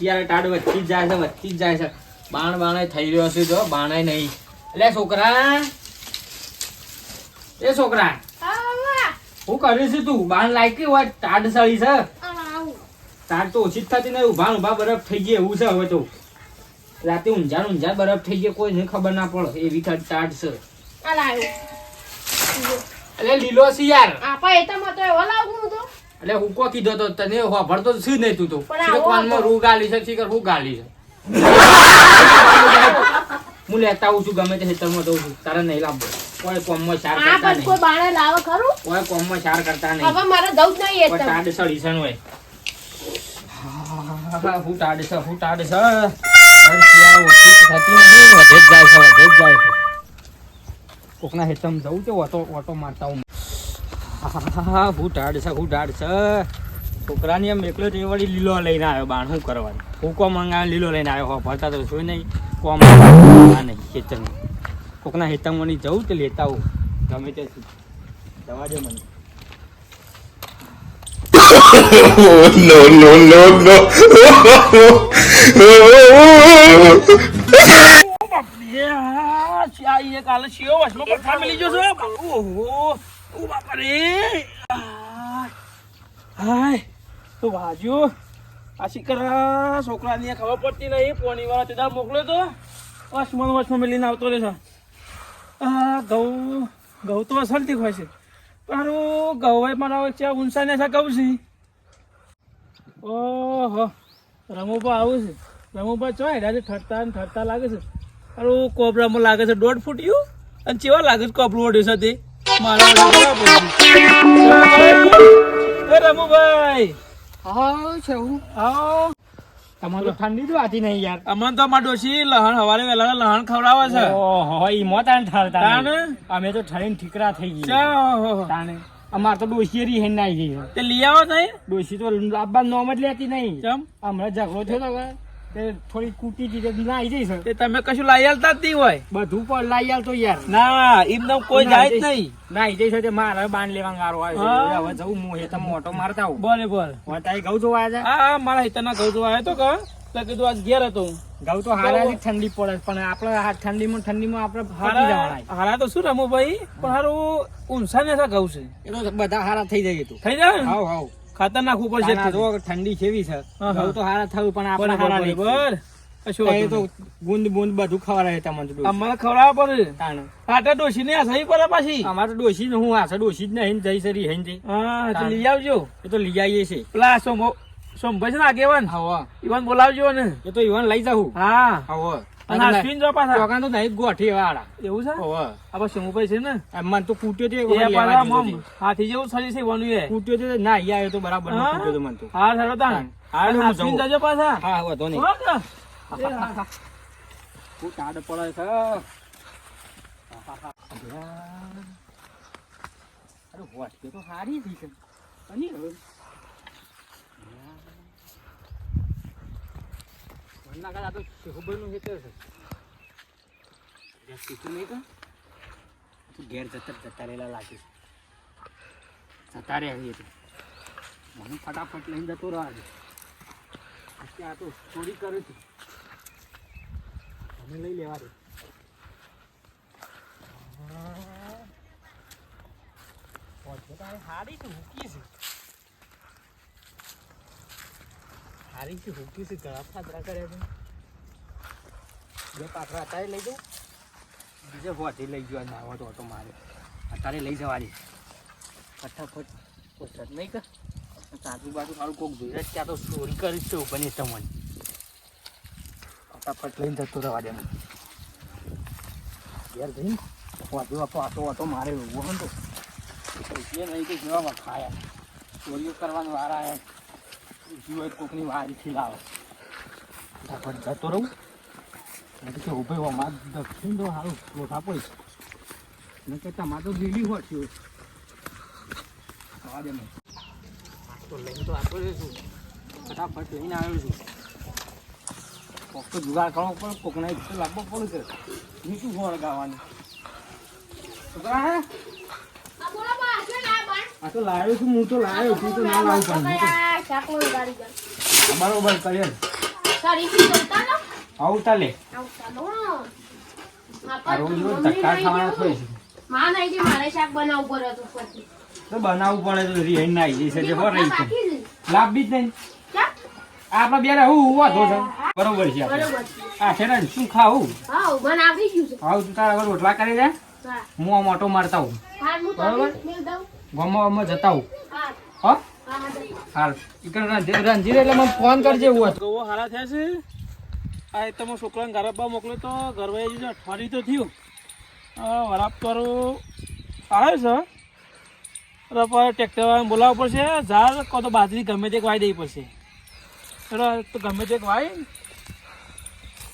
શિયાળ ટાઢ વધતી જ જાય છે વધતી જ જાય છે. બાણ બાણે થઈ રહ્યો છે જો બાણે નહીં. એટલે છોકરા એ છોકરા હું કર્યું છે તું? બાણ લાયકી હોય ટાઢ સળી છે? ટાઢ તો ઓછી જ થતી નહીં ઊભા ઊભા બરફ થઈ ગઈ એવું છે હવે તો. રાતે ઊંઝા ઊંઝા બરફ થઈ ગયો કોઈ ખબર ના પડે એવી ટાઢ છે. એટલે લીલો છે યાર એટલે હું કો કીધો તો તને વાપરતો શું નહીં તું તો. કોનમાં રૂ ગાલી છે શીખર હું ગાલી છે. હું લેતા આવું છું ગમે તે ખેતરમાં દઉં છું. તારે નહીં લાવવો. કોઈ કોમમાં ચાર કરતા નહીં. કોઈ બાણે લાવે ખરું? કોઈ કોમમાં ચાર કરતા નહીં. હવે મારે દઉં જ નહીં તો. ટાઢ સળી છે હોય હું ટાઢ છે હું ટાઢ છે. થતી નહીં વધે જ જાય છે વધે જ જાય છે. કોકના હેતમ જવું છે ઓટો ઓટો મારતા હું હા હું ટાઢ છે ટાઢ છે. છોકરાની એમ એકલો જ વળી લીલો લઈને આવ્યો બાણ શું કરવાનું? હું કોમ મંગાવે લીલો લઈને આવ્યો હો ભરતા તો શું નહીં કોમ નહીં ખેતરમાં કોકના હેતમમાં નહીં જવું તો લેતા આવું. ગમે તે જવા દે મને. No, no, no, no. છોકરાની ખબર પડતી નહીં. પોણી વાળા તે મોકલ્યો તો. વસમાં વસમાં મેલીને આવતો રહેશે આ ઘઉં ઘઉં તો અસલથી હોય છે. પણ ઘઉં મારા છે ઊંસાને છે કહું છે ઓહો. રમુભા આવું છે. રમુભા ચો હેડા છે? ઠરતા ને ઠરતા લાગે છે. અરે કોબરામાં લાગે છે દોઢ ફૂટ્યું? અને ચેવા લાગે છે કોબરું ઓઢ્યું છે તે? રમુભાઈ. હા છે હું. આવો તમારે તો ઠંડી વાતી નહીં યાર. અમને તો અમાર ડોશી લહણ હવારે વેલા લહણ ખવડાવે છે. ઓહો ઈ મોતા ઠરતા તાણે? અમે તો ઠરીને ઠીકરા થઈ ગઈ ચા અમાર તો ડોશી રી હેન નાઈ ગઈ તે લઈ આવો નહીં ડોશી તો લાંબા નોમ જ લેતી નહીં. હમણાં ઝઘડો થયો તો તે થોડી કૂટી જઈ છે તે તમે કશું લાઈ આલતા જ નહીં હોય. બધું પણ લાઈ આલ તો યાર. ના એમને કોઈ જાય જ નહીં. નાઈ જઈ છે તે મારે બાંધ લેવા ગારો આવ્યો હવે જવું મોહે તમે મોટો મારતા આવું. બોલે બોલ. હવે તારી ઘઉં જોવા આવ્યા હા હા, મારા હિતરના ઘઉં જોવા આવ્યો તો કે તો કીધું આજ ઘેર હતો હું. ઘઉં તો હારા ઠંડી પડે પણ આપણે ઠંડીમાં ઠંડીમાં આપણે હારા હારા તો શું રમો ભાઈ? પણ હારું ઊંસા ને ઘઉં છે. એ તો બધા હારા થઈ જાય તું. થઈ જાય હાવ ખાતર ઉપર છે જો ઠંડી કેવી છે. હા, હા. ઘઉં તો હારા થયું પણ આપણે હારા નહીં. બર કશું તો ગુંદ બુંદ બધું ખવડાવે તમને અમારે ખવડાવવા પડે. તાણે. આટા ડોશી ને આ સહી પડે પાછી. અમારે ડોશી ને હું આશે ડોશી જ નહીં જઈ સરી હેન જઈ હા તો લઈ આવજો. એ તો લઈ આવીએ છે પેલા સોમો સોમભાઈ છે ને આગેવાન હવા ઈવન બોલાવજો ને એ તો ઈવન લઈ જાઉં. હા. હવા અને અશ્વિન જો પાછા. ચોકાન તો નહીં ગોઠી વાળા. એવું છે? હવા આ છે ને? મન તો કૂટ્યો છે. હાથી જેવું શરીર છે વાનું એ. કૂટ્યો છે ના ઈ આવ્યો તો બરાબર? કૂટ્યો તો મન તો. હા સારો તાણ. હા, અશ્વિન જજો પાછા. હા વધો નહીં. હો ને? એ હા. હું. ટાઢ પડે છે. અરે હોટકે તો સારી થઈ છે અને ઘરના કાંઈ આ તો શેહુભાઈનું ખેતર છે. શીખું નહીં તો? તું ઘેર જતા જતા રહેલા લાગે જતા રહે એ તો. મને ફટાફટ લઈને જતો રહ્યા છે પછી આ તો ચોરી કરે છે. અમે લઈ લેવા દે. હારી છે મૂકીએ છે. હારી છે હુકી છે, ઘણા પાતરા કર્યા છે. બે પાતરા અત્યારે લઈ જાઉં. બીજે હોટી લઈ ગયો નાવો તો ઓટો મારે. અત્યારે લઈ જવાની. ફટાફટ પોસ્ટર નહીં કર. સાજુ બાજુ મારું કોક જોઈ ત્યાં તો ચોરી કરી છે બની તમને. ફટાફટ લઈને જતો રહેવા દે ઘેર જઈને વાંધો આપો આટો હતો મારે ઊભો હતો નહીં કે જેવા ખાયા. ચોરીઓ કરવાનો વાર આવે કોકની વારીથી લાવે. ફટાફટ જતો રહું. નથી કે ઉભે હો માર દક્ષિણ તો સારું લોઠા પડીશ ન કે તમારે તો લીલી હોય દે તો લઈને તો આપો છું ફટાફટ લઈને આવ્યો છું. કોક તો જુગાડ કરવો પડે કોકના એક તો લાવવો પડે છે. હું શું ફોન ગાવાનું? છોકરા હે? આ બોલો બા, શું લાયા બાણ? આ તો લાવ્યો છું હું તો લાવ્યો છું તો ના લાવું પણ તો આ જાય. બરોબર કરીએ સારી જોતા ઉતાલો આવું તાલે આવું ઉતાલો. આ રોજ રોજ ધક્કા ખાવાના. છે. માં નહીં જે મારે શાક બનાવવું પડે તો પછી તો બનાવવું પડે તો રિહાઈ ના આવી જશે જે હો રહી છે. લાભ બી જ નહીં. આપણે બેરા હું વાંધો છે બરોબર છે બરોબર આ છે ને શું ખાવું? હા મને આવડી ગયું છે. આવું તું તારા રોટલા કરી દે હા. આ મોટો મારતા હું બરોબર. ગામમાં ગામમાં જતા હું. હા. હાલ. ફોન કરજે એવું હતું. થયા છે? આ એ તમે છોકરાને ઘરે બા તો જજો અઠવાડિયું તો થયું. વરાપ કરું. આવે છે? એટલે ટ્રેક્ટર બોલાવવું પડશે. ઝાડ કો તો બાજરી ગમે તે વાઈ દેવી પડશે. તો ગમે તે વાય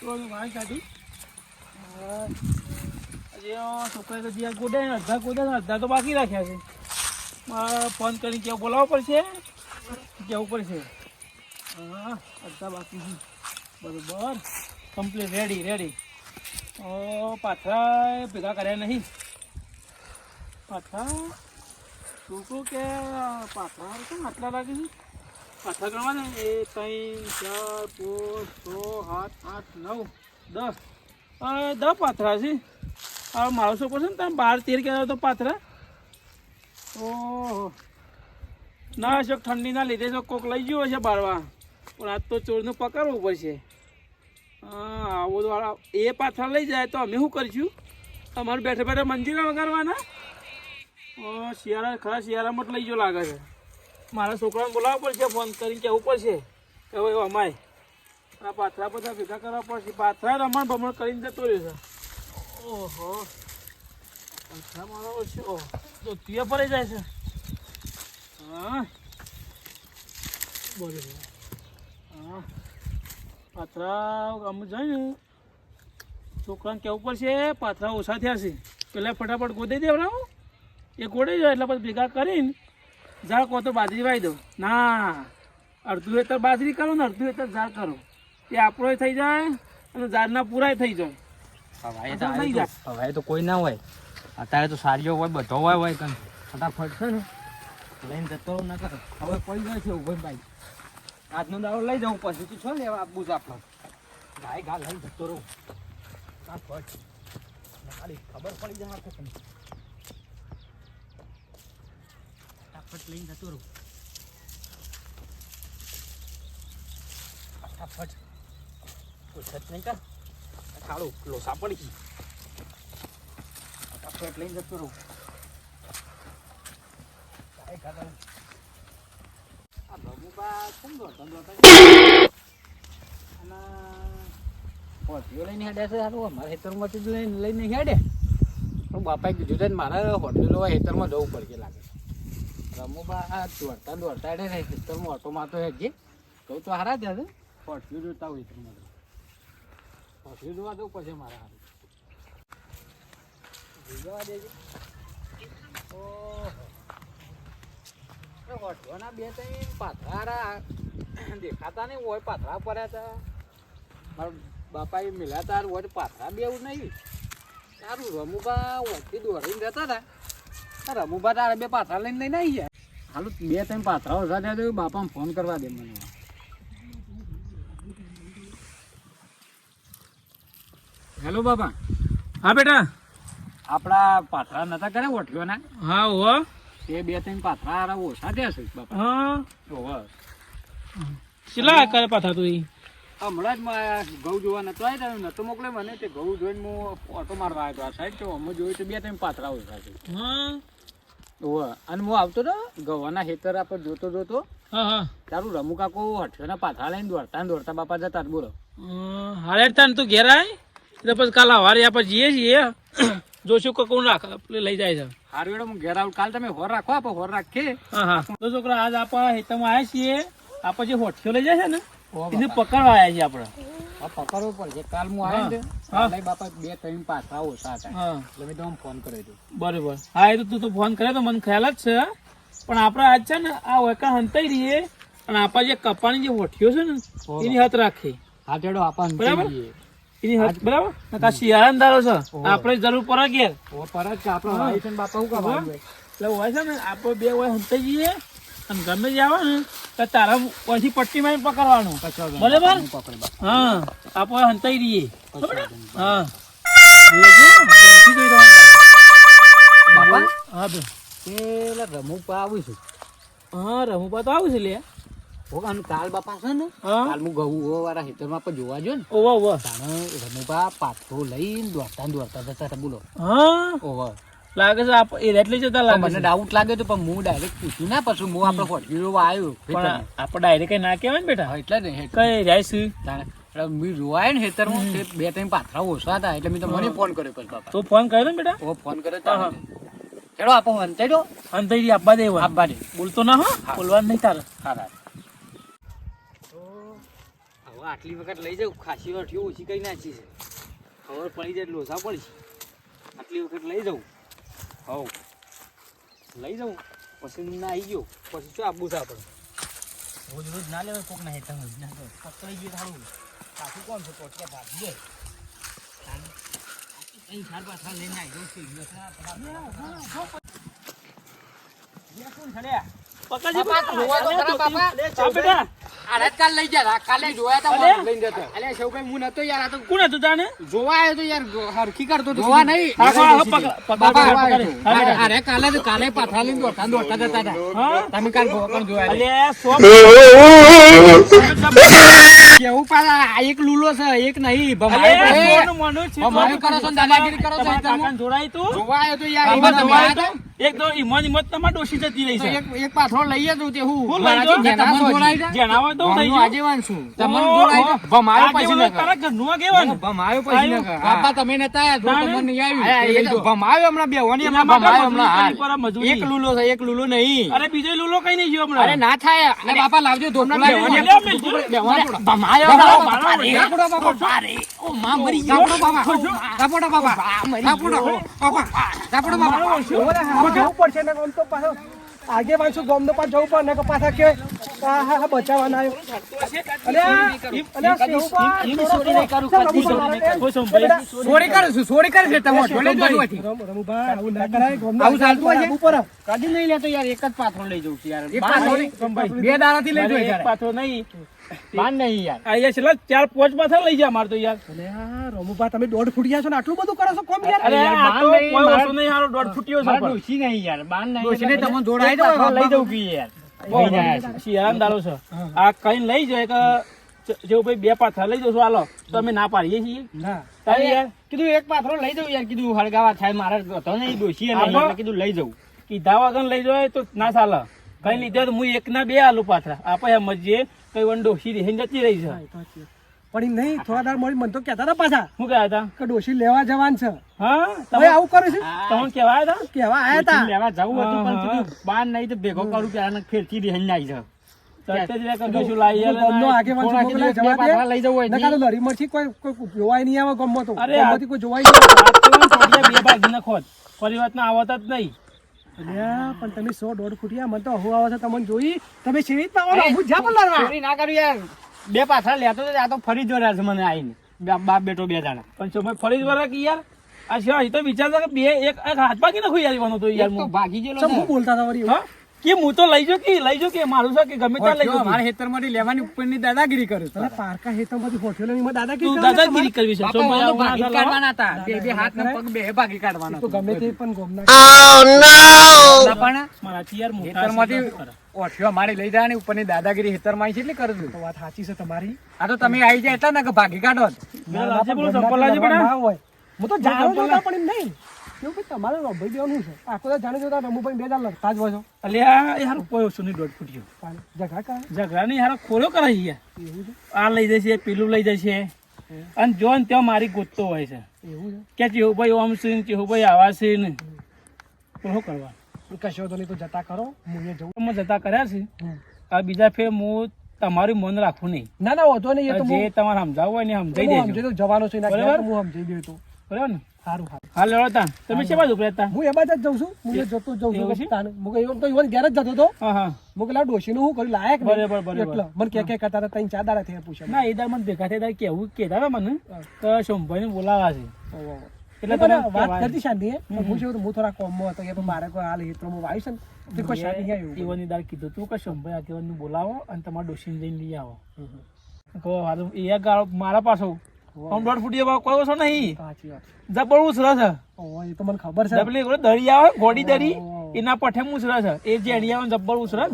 તો વાય કાઢી. હવે છોકરાએ તો જ્યાં ગોડે અડધા ગોડે અડધા તો બાકી રાખ્યા છે. મારે ફોન કરીને કેવું બોલાવવું પડશે? કેવું પડશે? હા, અડધા બાકી બરોબર. કમ્પ્લીટ રેડી રેડી ઓ પાથરા ભેગા કર્યા નહીં. પાથરા? કહું કે પાથરા કેમ આટલા લાગે છે? પાથરા ગણવા ને? એ ત્રણ, ચાર, પાંચ, છ, સાત, આઠ, નવ, દસ. દસ પાથરા છે. મારો છોકરો છે ને તમે બાર તેર કહેતા તો પાથરા? ઓહો ના, અશોક, ઠંડીના લીધે તો કોક લઈ ગયો છે બારવા. પણ આજ તો ચોરનું પકડવું પડશે. હા, આવો તો એ પાછળ લઈ જાય તો અમે શું કરીશું? અમારે બેઠા બેઠા મંજીરા વગાડવાના? શિયાળા ખરા શિયાળામાં જ લઈ ગયો લાગે છે. મારા છોકરાને બોલાવવું પડશે, ફોન કરીને કહેવું પડશે કે હવે અમાય. આ પાથરા બધા ભેગા કરવા પડશે. પાથરા રમણ ભમણ કરીને જતો રહ્યો છે. ઓહો. પાથરા મારો છે ઓહ. તો તુએ પડી જાય છે. હા. બરોબર હા. પાથરા આમ જાય ને છોકરાને કહેવું પડશે પાથરા ઓછા થયા છે. પેલા ફટાફટ ગોદી દેવડાવો એ ગોડી જાય એટલે પછી ભેગા કરીને ઝાડ કહો તો બાજરી વાવી દઉં. ના. અડધું હેતર બાજરી કરો ને અડધું હેતર ઝાડ કરો. એ આપણો થઈ જાય અને ઝાડના પૂરાય થઈ જાય. તો. તો હવાએ તો કોઈ ના હોય. અત્યારે તો સારીઓ હોય, બધો હોય હોય કંઈ ફટાફટ છે ને. લઈને જતો ના કર હવે પડી જાય છે ઊભો ભાઈ આજનો દાડો લઈ જાઉં પછી તું છો ને એવા છે આપણે ગાય ગા લઈને જતો રહું. ફટાફટ. ખાલી ખબર પડી જાય આપણે તને ફટાફટ લઈને જતો રહું. ફટાફટ. કોઈ સચ નહીં કર. ખાડો લોસા પડી ગઈ ફટાફટ લઈને જતો રહું. આ ભગુબા કેમ દોડતા દોડતા હોટલો લઈને હેડે છે સારું અમારા હેતરમાંથી જ લઈને લઈને હેડે. પણ બાપાએ કીધું છે મારા મારે હેતરમાં જવું પડશે લાગે. રમુબા દોડતા દોડતા હેડે ને ઓટોમાં ઓટો મારતો હેડજે તો તો હારા જ હોટલો જોતા હોય ખેતરમાં હોટલો જોવા જવું પડશે મારા હારું. જવા દેજે. ઓહો. એ બે ત્રણ પાથરા દેખાતા નહીં હોય પાથરા પડ્યા હતા મારા બાપાએ મિલ્યા તાર હોય નહીં. તારું રમુબા ઓછી દોડીને જતા હતા રમુભા તારે બે પાથરા લઈને લઈને આવી ગયા. હાલું, બે ત્રણ પાથરા ઓછા ત્યાં બાપાને ફોન કરવા દે મને. હેલો બાપા. હા, બેટા. આપણા પાથરા નતા કર્યા ઓઠિયોના? હા હો. તે બે ત્રણ પાથરા આરા ઓછા થયા છે બાપા. હા. ઓહો કેટલા કરે પાથા તું હમણાં જ માં ઘઉં જોવા નતો આવ્યો ને નતો મોકલે મને. તે ઘઉં જોઈને હું ઓટો મારવા આવ્યો આ સાઈડ. તો અમે જોયું તો બે ત્રણ પાથરા ઓછા છે. હા. ઓહો અને હું આવતો તો ગવાના હેતર આપણે જોતો જોતો. હા હા. તારું રમુ કાકો હઠિયોના પાથરા લઈને દોડતા ને દોડતા બાપા જતા બોલો. હારે તાન તું ઘેર આય? એટલે પછી કાલ હવારે આપણે જઈએ છીએ. જોશું કે કોણ રાખ? લઈ જાય છે. હારું એડો હું ઘેર આવું. કાલ તમે હોર રાખો આપણે હોર રાખીએ. હા હા. તો છોકરા આજ આપણા હેતરમાં આવ્યા છીએ. આપણે જે હોઠિયો લઈ જાય છે ને એને પકડવા આવ્યા છીએ આપણે. પકડવું પડશે. કાલ હું આવ્યો ને હા. બાપા બે ત્રણ પાછા ઓછા હતા એટલે મેં તો ફોન કર્યો હતો. બરોબર. હા એ તો તું તો ફોન કરે તો મને ખ્યાલ જ છે. પણ આપણે આજ છે ને આ હંતાઈ રહીએ. અને આપણા જે કપાની જે હોઠીઓ છે ને એની હાથ રાખી હા તેડો આપણને બરાબર? એની બરાબર? નકા શિયાળાનો દારો છે. આપણે જરૂર પડે કે. ઓ કે આપણે છે બાપા હું. હોય? એટલે હોય છે ને આપણે બે હોય હંતાઈ જઈએ. અને ગમે તે આવે ને તો તારા પછી પટ્ટી માં પકડવાનું. બરાબર? હા. આપણે હંતાઈ રહીએ હા બાપા? હા બે. પેલા રમુપા આવું છું. હા રમુપા તો આવું છે લે. આનું કાલ બાપા છે ને કાલ હું ઘઉં વાળા ખેતરમાં પણ જોવા જો ને. ઓવા ઓવા તાણે પાથરો લઈને દોડતા દોડતા જતા બોલો. હા? ઓહો લાગે છે આપ એ એટલે જતા લાગે મને ડાઉટ લાગે તો પણ હું ડાયરેક્ટ પૂછ્યું ના પછી હું આપણે ફોટો આવ્યો પણ આપણે ડાયરેક્ટ ના કહેવાય ને બેટા? એટલે ને કઈ જાય છે? મેં જોવાય ને ખેતરમાં બે ત્રણ પાથરા ઓછા હતા એટલે મેં મને ફોન કર્યો પછી બાપા. તો ફોન કર્યો ને બેટા? ઓ ફોન કર્યો. ચલો આપો અંતે દો. અંતરી આપવા દે આપવા દે. બોલતો ના હો? હા. બોલવાનું નહીં તારે. હા. હવે આટલી વખત લઈ જાઉં ખાસી થયું ઓછી કઈ નાખી છે. ખબર પડી જાય લોસા પડી આટલી વખત લઈ જાઉં. હવ. લઈ જાઉં પછી ના આવી ગયો પછી શું આપવું છે આપણે રોજ રોજ ના લેવાય કોક ના હેઠળ ના લેવાય. પકડાઈ ગયું થાળું પાછું કોણ છે? કોટકે ભાગીએ અહીં ચાર પાછા લઈને આવી જાઉં છું. પકડજે બાપા, જ કાલ લઈ ગયા કાલે જોયા તા અલે? જતો. અલે શેવભાઈ હું નતો યાર આ તો કોણ હતું તાને? જોવા આવ્યો તો યાર હરખી કરતો જોવા નહીં. હા, હા, હા, પકડ, પકડ, બાપા, પકડ, પકડ. હા, બેટા. અરે કાલે તો કાલે પાથરા લઈને દોડતા ને જતા હતા. તમે કાલ ગોકળ જોયા અલે, સો કેવું પાછા એક લુલો છે એક નહીં. ભમાયો છે. કરો દાદાગીરી કરો છો જોડાય તું? જોવા આવ્યો તો યાર એક તો ઈમોન ઈમોન તમારે ડોશી જતી રહી છે એક એક પાથરો લઈએ તો તે હું હું લઈ જો જાઉં? જેના તમને જોડાય છે. જેના હોય તો હું લઈ ગામનું છું તમને ઓહો. જોડાય છે. ભમાયો પછી ન તારા ઘરનું આગેવાન. ભમાયો પછી ન? બાપા તમે નતા જો તમને નહીં આવ્યું. ભમાયો હમણાં બેવાની હમણાં ભમાયો હમણાં. એક લુલો છે એક લુલો નહીં અરે બીજો લુલો કઈ નહીં ગયો હમણાં અરે ના થાય અરે બાપા લાવજો ધોકલા બેવાની. ભમાયો, બાપા, બાપા, રે. ઓ, માં મરી ગયો. બાપા બાપા. બાપા બાપા. બાપા. બાપા. જવું પડશે ને આમ તો પાછો આગે પાછું ગોમનો પાછો જવું પડે ને પાછા કે હા હા બચાવવાના સોરી નહીં કરું, કદી સોરી નહીં કરું. સોરી કરું. છું સોરી કરે છે તમે જોડે જ બધું હતી. રમ- આવું ના કરાય ગોમનો આવું ચાલતું હોય ઉપર કદી નહીં લેતો યાર એક જ પાથરો લઈ જઉં છું યાર. એક પાથરો નહીં, રમભાઈ. બે દાડાથી લઈ જઉં એક યાર. પાથરો નહીં. બાર નહીં યાર. આ યાર છેલ્લા ચાર પાંચ પાથરા લઈ જા માર તો યાર. અને આ રોમુભા તમે દોઢ ફૂટ ગયા છો ને આટલું બધું કરો છો? કોમ યાર? અરે આ તો નહીં, કોઈ વસ્તુ નહીં હારો દોઢ ફૂટ્યો છે પણ. ડોશી નહીં યાર માન નહીં. ડોશીને તમને જોડાય એક લઈ દઉં જોઈએ યાર. લઈ જાય છે. દાડો છે? આ કઈ લઈ જાય કે જ- જેવું ભાઈ બે પાથરા લઈ જશો હાલો. તો અમે ના પાડીએ છીએ. ના. યાર. કીધું એક પાથરો લઈ જવું યાર કીધું હળગાવા થાય મારે તો નહીં ડોશી કીધું લઈ જવું કીધા વગર લઈ જાય તો ના ચાલે. કઈ લીધે તો હું એક ના બે આલુ પાથરા. આપણે એમ જ કઈ વન ડોસી રહી જતી રહી છે. પણ નહીં થોડા દાડ મળી મને તો કહેતા હતા પાછા. શું કહેતા હતા? કે ડોશી લેવા જવાન છે. હા? તમે આવું કરું છે? તમે કહેવાય હતા? કેવા આયા હતા. લેવા જવું હતું પણ કીધું બાર નહીં તો ભેગો કરું કે આને ફેરથી રહી જાય છે પરિવર્તન ડોસું આવત જ નહીં. અલ્યા, પણ તમે સો દોઢ ફૂટિયા મને તો હવા આવે છે તમને જોઈ તમે શેરી જ પાવાનો હું જ્યાં પણ લડવા? ચોરી ના કર્યું યાર. બે પાછા લેતો આ તો ફરી જોડ્યા છે મને આવીને બાપ બેટો બે જણા. પણ ફરી જ કે યાર? આ તો વિચારતા કે બે એક હાથ બાકી નાખું યાર તો યાર ભાગી હું બોલતા હતા વળી? હા? કે હું તો લઈ જો કે લઈ જો કે મારું છે કે ગમે ત્યાં લઈ જો મારા ખેતરમાંથી લેવાની ઉપરની દાદાગીરી કરું છું. પારકા હેતરમાંથી હોટેલની માં દાદાગીરી તું દાદાગીરી કરવી છે તો શું ભાગી? કાઢવાના હતા. બે બે હાથ ને પગ બે ભાગી કાઢવાના તો ગમે તે પણ ગોમના ના પણ મારા યાર મોટા ખેતરમાંથી છે, ઓઠિયો મારી લઈ જવાની ઉપરની દાદાગીરી ખેતરમાં છે એટલે કરું છું. તો વાત સાચી છે તમારી આ તો તમે આવી જાય એટલા ને કે ભાગી કાઢો હું તો જાણું છું પણ એમ નહીં એવું કે તમારે રમભાઈ દેવાનું છે. આખો તો જાણે જોતા રમુભાઈ બે લડતા જ હોય છો. અલ્યા એ હારો કોઈ વસ્તુ નહીં દોઢ ફૂટ્યો ઝઘડા કરે? ઝઘડા નહીં હારો ખોલો કરાઈ છે? આ લઈ જશે પેલું લઈ જશે. અને જો ને ત્યાં મારી ગોતતો હોય છે. કે ચેહુભાઈ ઓમ છે ને ચેહુભાઈ આવા છે ને શું કરવા કશો તો નહીં તો જતા કરો. હું જવું જતા કર્યા છે. આ બીજા ફેર હું તમારું મન રાખવું નહીં. ના ના હોતો નહીં એ તો જે તમારે સમજાવવું હોય ને સમજાવી દેજો. જવાનો છે બરાબર? હું સમજી દઉં તો. બરાબર ને? સારું સારું હાલ લેવડો તા તમે શેમાં જ ઉપડ્યા હું એ બાદ જ જઉં છું. હું એ જઉં છું. તાને હું કઈ તો ઈવન ઘેર જ જતો હતો. હા હા. હું પેલા ડોશીનું હું કર્યું લાયક બરાબર, બરાબર. એટલે. મને કે કે કરતા હતા ત્રણ ચાર દાડા થયા પૂછે ના એ દર મને ભેગા થયા કેવું? કહેતા હતા મને કે સોમભાઈને બોલાવા છે. એટલે એટલે તને વાત કરતી શાંતિ હે પણ હું થોડા કોમમાં હતો. કે મારે કોઈ હાલ હેતરોમાં વાયુ છે ને. તે કોઈ શાંતિ હે એવું એવાની દાળ કીધું તું કે શંભાઈ આગેવાનને બોલાવો અને તમારા ડોશીને જઈને લઈ આવો. કહો એ ગાળો મારા પાછો આમ દોઢ ફૂટી કોઈ ઓછો નહીં? જબરું વાત. છે. એ તો મને ખબર છે. પેલી દરી આવે ગોડી દરી એના પઠે ઉછરા છે. એ જે અડિયા જબ્બર ઉછરા.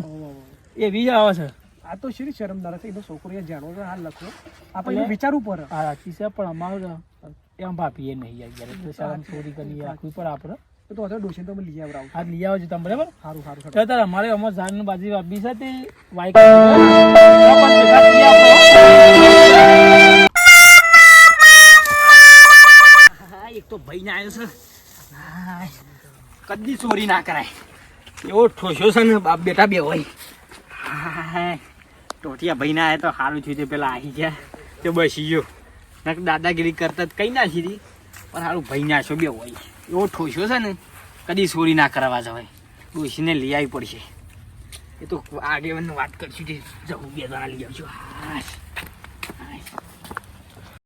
એવી આવે છે. આ તો શરી શરમદાર છે? એનો છોકરીએ જાણો છે હાલ લખો આપણે વિચાર વિચારવું પડે આ રાખી છે પણ અમારે એમ ભાપીએ નહીં યાર તો શરમ ચોરી કરી રાખવી પડે આપણે. તો અત્યારે ડોશીને તો લઈ આવડાવું હા લઈ આવજો તમે બરાબર? સારું સારું તાર અમારે અમાર જાન બાજી વાપી છે તે વાઈક તો ભાઈ ના આવ્યો છે કદી ચોરી ના કરાય. એવો ઠોસ્યો છે ને, બાપ બેટા બે હોય. ટોટિયા ભાઈ ના આવ્યા તો સારું થયું છે, પેલા આવી ગયા. તે બસી ગયો. નાક દાદાગીરી કરતા કઈ ના સીધી પણ સારું ભાઈ ના છો બે હોય. એવો ઠોસ્યો છે ને, કદી ચોરી ના કરાવવા જવાય. ડોસીને લઈ આવી પડશે. એ તો આગેવાનને વાત કરશું તે જવું બે જણા લઈ આવશું.